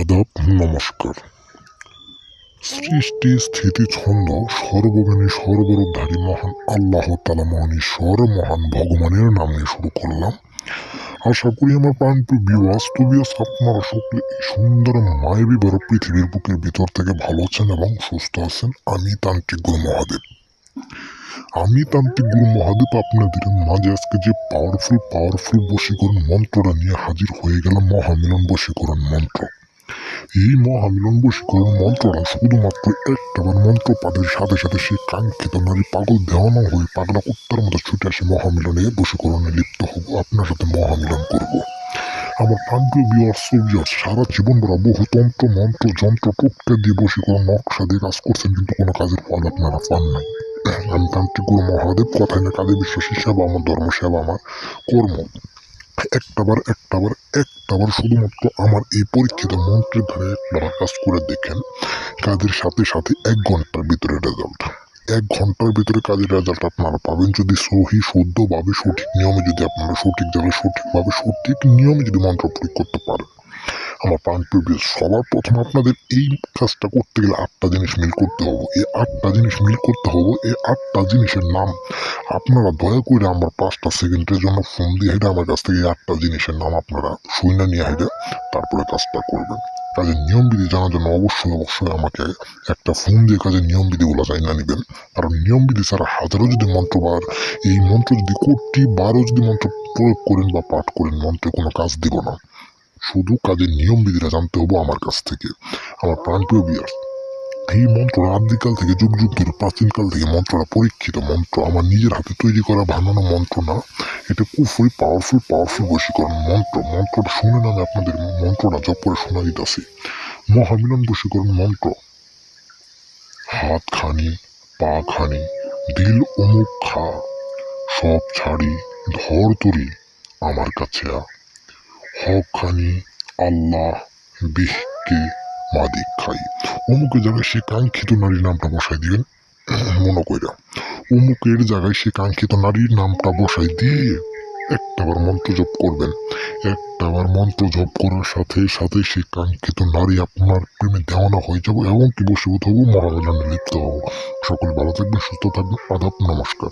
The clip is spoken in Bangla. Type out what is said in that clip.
আদাব নমস্কার। সৃষ্টি, স্থিতি, ছন্দ সর্বজ্ঞানী, সর্বরূপধারী, মহান আল্লাহ তালা মহান ঈশ্বর, মহান ভগবানের নাম নিয়ে শুরু করলাম। আশা করি আমার প্রাণপ্রিয় বিওয়াস তুবিয়াস আপনারা সকলে এই সুন্দর মায়াবী বড় পৃথিবীর বুকের ভিতর থেকে ভালো আছেন এবং সুস্থ আছেন। আমি তান্ত্রিক গুরু মহাদেব। আমি তান্ত্রিক গুরু মহাদেব আপনাদের মাঝে আজকে যে পাওয়ারফুল পাওয়ারফুল বশীকরণ মন্ত্রটা নিয়ে হাজির হয়ে গেলাম, মহামিলন বশীকরণ মন্ত্র। এই মহামিলন বশীকরণ মন্ত্রটা শুধুমাত্র একটাবার মন্ত্র পাঠের সাথে সাথে সেই কাঙ্ক্ষিত নারী পাগল দেওয়ানো হয়ে পাগলা কুত্তার মতো ছুটে আসে মহামিলনে। বশীকরণে লিপ্ত হব, আপনার সাথে মহামিলন করব। আমার প্রান্তীয় বিয়ার সোভিয়ার সারা জীবন ভরা বহু তন্ত্র, মন্ত্র, যন্ত্র টোটকা দিয়ে বশীকরণ নকশা দিয়ে কাজ করছেন, কিন্তু কোনো কাজের ফল আপনারা পান নাই। আমি তান্ত্রিক গুরু মহাদেব, কথায় না কাজে বিশ্বাসী, সেবা আমার, ধর্ম সেবা আমার, কর্ম। একটাবার একটাবার একটাবার শুধুমাত্র আমার এই পরীক্ষিত মন্ত্রের ধারে একটাবার কাজ করে দেখেন। কাজের সাথে সাথে এক ঘণ্টার ভিতরে রেজাল্ট এক ঘণ্টার ভিতরে কাজের রেজাল্ট আপনারা পাবেন যদি সহি, শুদ্ধভাবে সঠিক নিয়মে যদি আপনারা সঠিক জায়গায় সঠিকভাবে সঠিক নিয়মে যদি মন্ত্র প্রয়োগ করতে পারেন। আমার প্রিয় সবার প্রথমে আপনাদের এই কাজটা করতে গেলে আটটা জিনিস মিল করতে হবে। এই আটটা জিনিস মিল করতে হবে, এই আটটা জিনিসের নাম আপনারা দয়া করে আমার পাঁচটা সেকেন্ডের জন্য ফোন দিয়ে হেঁটে আমার কাছ থেকে এই আটটা জিনিসের নাম আপনারা শুনে নিয়ে হেঁটে তারপরে কাজটা করবেন। কাজের নিয়মবিধি জানার জন্য অবশ্যই অবশ্যই আমাকে একটা ফোন দিয়ে কাজের নিয়মবিধিগুলো জানা নেবেন। কারণ নিয়মবিধি ছাড়া হাজারো যদি মন্ত্র বার, এই মন্ত্র যদি কোটি বারো যদি মন্ত্র প্রয়োগ করেন বা পাঠ করেন, মন্ত্রে কোনো কাজ দিব না। শুধু কাজের নিয়মবিধিটা জানতে হব আমার কাছ থেকে। আমার প্রাণপ্রিয় বিয়ার এই মন্ত্র আদিকাল থেকে যুগ যুগ ধরে প্রাচীনকাল থেকে মন্ত্রটা পরীক্ষিত মন্ত্র। আমার নিজের হাতে তৈরি করা বানানো মন্ত্র না, এটা খুবই পাওয়ারফুল পাওয়ারফুল বশীকরণ মন্ত্র। মন্ত্রটা শুনে না আমি আপনাদের মন্ত্রটা জপ করে শোনা দিতেছি। মহামিলন বশীকরণ মন্ত্র। হাত খানি পা খানি দিল, অমুক খা, সব ছাড়ি, ধর তরি আমার কাছে আ। হক খানি আল্লাহ বিহকে মাদিক খাই অমুকের জায়গায় সে কাঙ্ক্ষিত নারীর নামটা বসাই দিবেন? মনে কইরা। অমুকের জায়গায় সে কাঙ্ক্ষিত নারীর নামটা বসাই দিয়ে একটাবার মন্ত্র জপ করবেন। একটাবার মন্ত্র জপ করার সাথে সাথে সে কাঙ্ক্ষিত নারী আপনার প্রেমে দেওয়ানা হয়ে যাব এবং কি বসীভূত হব মহামিলনে লিপ্ত হব। সকলে ভালো থাকবেন, সুস্থ থাকবেন। আদাব, নমস্কার।